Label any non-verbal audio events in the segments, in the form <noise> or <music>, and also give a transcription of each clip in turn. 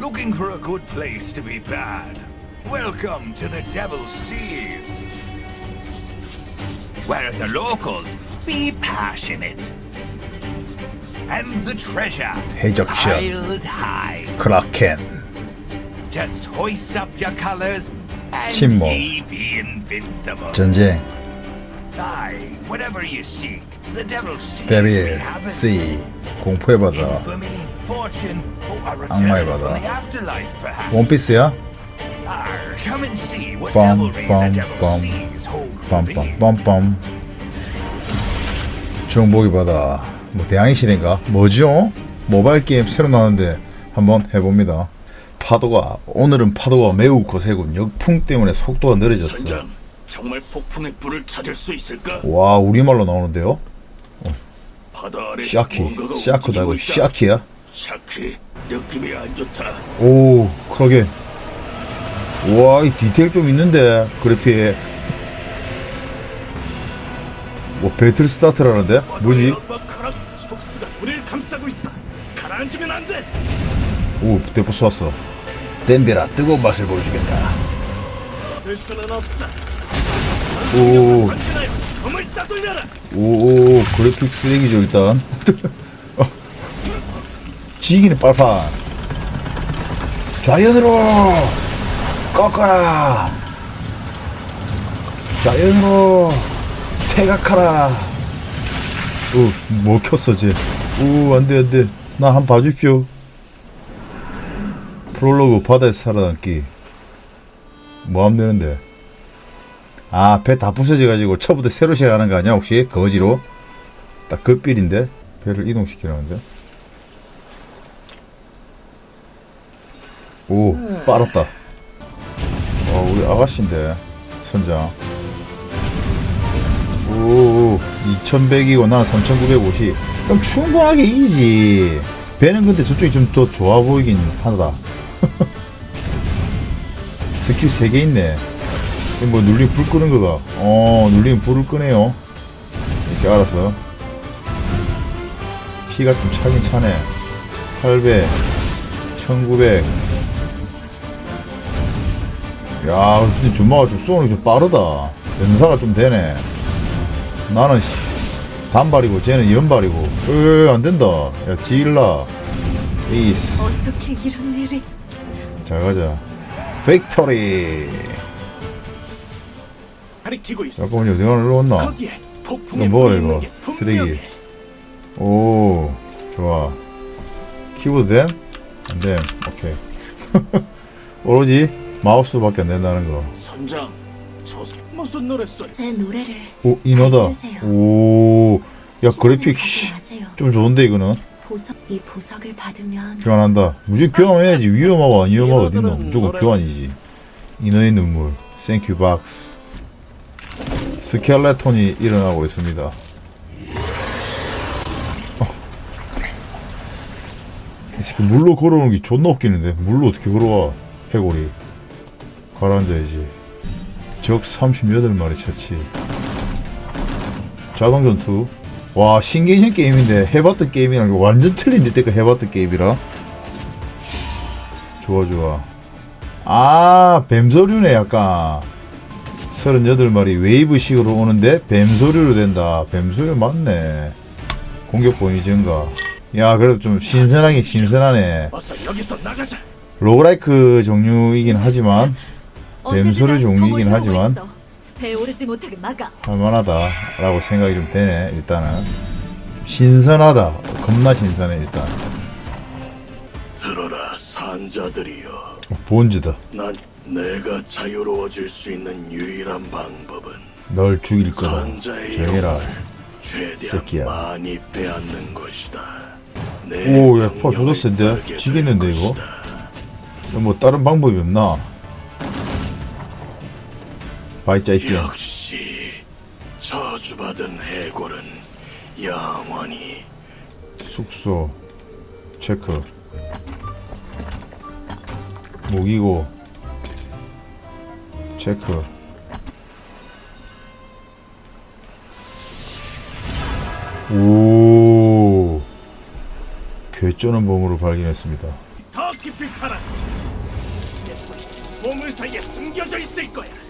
Looking for a good place to be bad? Welcome to the Devil's Seas. Where the locals be passionate. And the treasure 해적션. piled high. 크라켄 Just hoist up your colors and 침묵. ye be invincible. 전쟁 Aye, whatever you seek, the Devil's Seas 데빌 may have it. 씨 공포의 바다 Infamy, fortune, or a 악마의 바다. 원피스야? Arr, come and see what 빰, devilry 빰, the Devil's 빰. Seas hold for me. 빰빰빰빰 정복의 바다 뭐 대항해 시대인가? 뭐죠? 모바일 게임 새로 나왔는데 한번 해봅니다 파도가 오늘은 파도가 매우 거세군 역풍 때문에 속도가 느려졌어 정말 폭풍의 불을 찾을 수 있을까? 와 우리말로 나오는데요? 바다 아래 움직이고 있다. 샤키야? 샤키, 느낌이 안 좋다. 오 그러게 와 이 디테일 좀 있는데 그래픽에 뭐 배틀 스타트라는데? 뭐지? 돼. 오 대포 쏘았어 댐베라 뜨거운 맛을 보여주겠다. 오. 따돌려라. 오 그래픽 쓰레기죠 일단 어. <laughs> 지기는 빨판 좌연으로 꺾어라 좌연으로 퇴각하라 오 먹혔어 쟤오 안돼 안돼 나 한 번 봐주십시오 프롤로그 바다에서 살아남기 뭐 하면 되는데 아, 배 다 부서져가지고 처음부터 새로 시작하는 거 아니야, 혹시? 거지로? 딱 그 빌인데? 배를 이동시키라는데? 오, 빨았다. 어, 우리 아가씨인데, 선장. 오, 2100이고 난 3950. 그럼 충분하게 이기지. 배는 근데 저쪽이 좀 더 좋아 보이긴 하다. <laughs> 스킬 3개 있네. 뭐 눌리면 불 끄는 거가 어 눌리면 불을 끄네요 이렇게 알아서 피가 좀 차긴 차네 800 1900 야, 근데 준마가 좀 쏘는 게 좀 빠르다. 연사가 좀 되네. 나는, 씨, 단발이고, 쟤는 연발이고. 으, 안 된다. 야, 지일라. 에이스. 어떻게 이런 일이 잘 가자. 빅토리. 가리키고 있어. 잠깐만요, 내가 올라왔나? 거기에 폭풍의 이거 뭐야, 이거? 게 쓰레기. 분명해. 오, 좋아. 키보드 됨? 안 됨. 오케이. <laughs> 오로지 마우스밖에 안 된다는 거. 선장, 저 무슨 노래 소리? 제 노래를 오, 인어다. 오, 야, 그래픽, 씨. 좀 좋은데, 이거는? 보석 이 보석을 받으면 교환한다. 무조건 교환해야지. 위험하고 안 위험하고 어딨노. 무조건 교환이지. 인어의 눈물. 땡큐 박스. 스켈레톤이 일어나고 있습니다. 어. 이 새끼 물로 걸어오는 게 존나 웃기는데. 물로 어떻게 걸어와. 해골이. 가라앉아야지. 적 38마리 처치. 자동 전투. 와 신개념 게임인데 해봤던 게임이랑 완전 틀린 데때가 해봤던 게임이라 좋아 좋아 아 뱀소류네 약간 38마리 웨이브식으로 오는데 뱀소류로 된다 뱀소류 맞네 공격 범위 증가 야 그래도 좀 신선하긴 신선하네. 로그라이크 종류이긴 하지만 종류이긴 검을 하지만 들고 있어. 배 오르지 못하게 막아 할만하다 라고 생각이 좀 되네 일단은 신선하다 겁나 신선해 일단 들어라, 산자들이여. 본즈다 난 내가 자유로워질 수 있는 유일한 방법은 널 죽일 거다 산자의 영혼을 최대한 새끼야. 많이 빼앗는 것이다. 오, 야, 파 존나 센데? 지겠는데, 이거? 뭐 다른 방법이 없나 바이자 있지 역시 저주받은 해골은 영원히. 숙소 체크. 무기고 체크. 오 괴쩌는 범으로 발견했습니다. 더 깊이. 내 보물 사이에 숨겨져 있을 거야.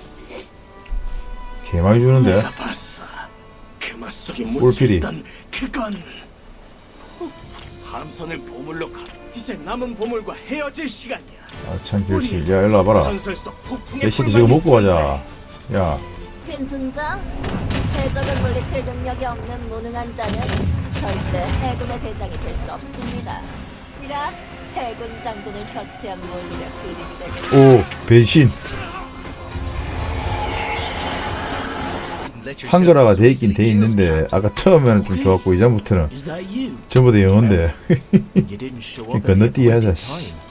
개 많이 주는데 내가 봤어. 그 맛속에. 묻혀있던 그건 함선을 보물로 가. 이제 남은 보물과 헤어질 시간이야. 아참 결실 야 일로 와봐라 전설 속 폭풍의 이 새끼 불만 저거 먹고 있을 가자 야 빈준장, 해적을 물리칠 능력이 없는 무능한 자는 절대 해군의 대장이 될 수 없습니다. 이라 해군 장군을 처치한 몰리의 그림이 되겠 오 배신 한글화가 돼 있긴 돼 있는데 아까 처음에는 좀 좋았고 이전부터는? 전부 다 영어인데 <laughs> 건너뛰기 하자 씨. time.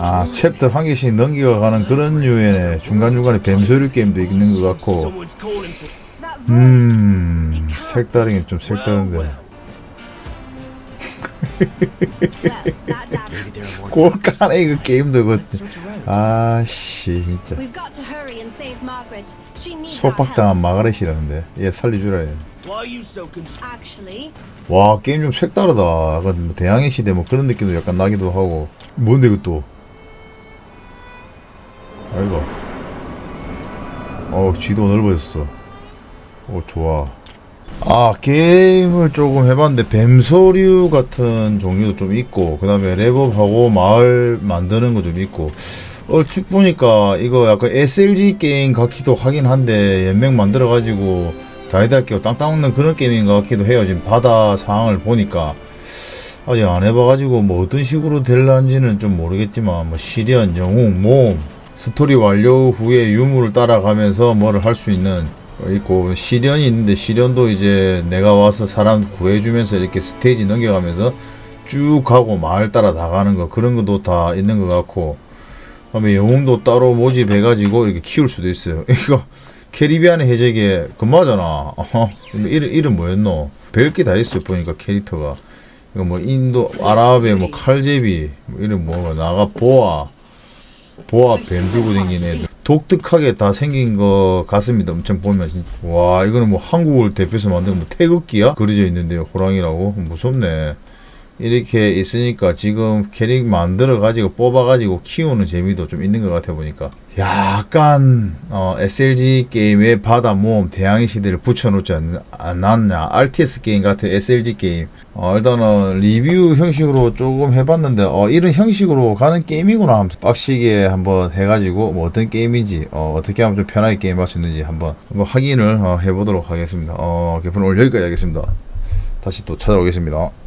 아 챕터 한 개씩 넘겨가는 그런 류의 중간중간에 뱀소리 게임도 있는 것 같고 음 색다른 게 좀 색다른데 <laughs> 꼴까네 이거 게임도 그 search around. 아씨 진짜 속박당한 마가렛이라는데. 얘 살려주라 와 게임 좀 색다르다. 약간 뭐 대항해 시대 뭐 그런 느낌도 약간 나기도 하고. 뭔데 이것도 아이고. 어 쥐도 넓어졌어. 오 좋아. 아 게임을 조금 해봤는데 뱀소류 같은 종류도 좀 있고 그 다음에 랩업하고 마을 만드는 거 좀 있고 얼핏 보니까 이거 약간 SLG 게임 같기도 하긴 한데 연맹 만들어 가지고 다이다끼고 땅땅 먹는 그런 게임인 것 같기도 해요. 지금 바다 상황을 보니까. 아직 안 해봐가지고 뭐 어떤 식으로 될란지는 좀 모르겠지만 뭐 시련, 영웅, 모험 스토리 완료 후에 유물을 따라가면서 뭐를 할 수 있는 거 있고 시련이 있는데 시련도 이제 내가 와서 사람 구해주면서 이렇게 스테이지 넘겨가면서 쭉 가고 마을 따라 나가는 거 그런 것도 다 있는 것 같고. 그 다음에 영웅도 따로 모집해가지고 이렇게 키울 수도 있어요. <laughs> 이거 캐리비안의 해적에 그마잖아. 어, 이름, 이름 뭐였노? 별게 다 있어요 보니까 캐릭터가. 이거 뭐 인도 아랍의 뭐 칼제비 뭐 이런 뭐 나가 보아. 보아 뱀 들고 다니는 애들. 독특하게 다 생긴 것 같습니다. 엄청 보면 진짜. 와 이거는 뭐 한국을 대표해서 만든 뭐 태극기야? 그려져 있는데요. 호랑이라고? 무섭네 이렇게 있으니까 지금 캐릭 만들어 가지고 뽑아 가지고 키우는 재미도 좀 있는 것 같아 보니까. 약간 어, SLG 게임의 바다 모험 대항해 시대를 붙여놓지 않, 않았냐. RTS 게임 같은 SLG 게임. 어, 일단은 리뷰 형식으로 조금 해봤는데 어, 이런 형식으로 가는 게임이구나 하면서 빡시게 한번 해가지고 뭐 어떤 게임인지 어, 떻게 하면 좀 편하게 게임 할 수 있는지 한번, 한번 확인을 어, 해보도록 하겠습니다. 어, 오늘 여기까지 하겠습니다. 다시 또 찾아오겠습니다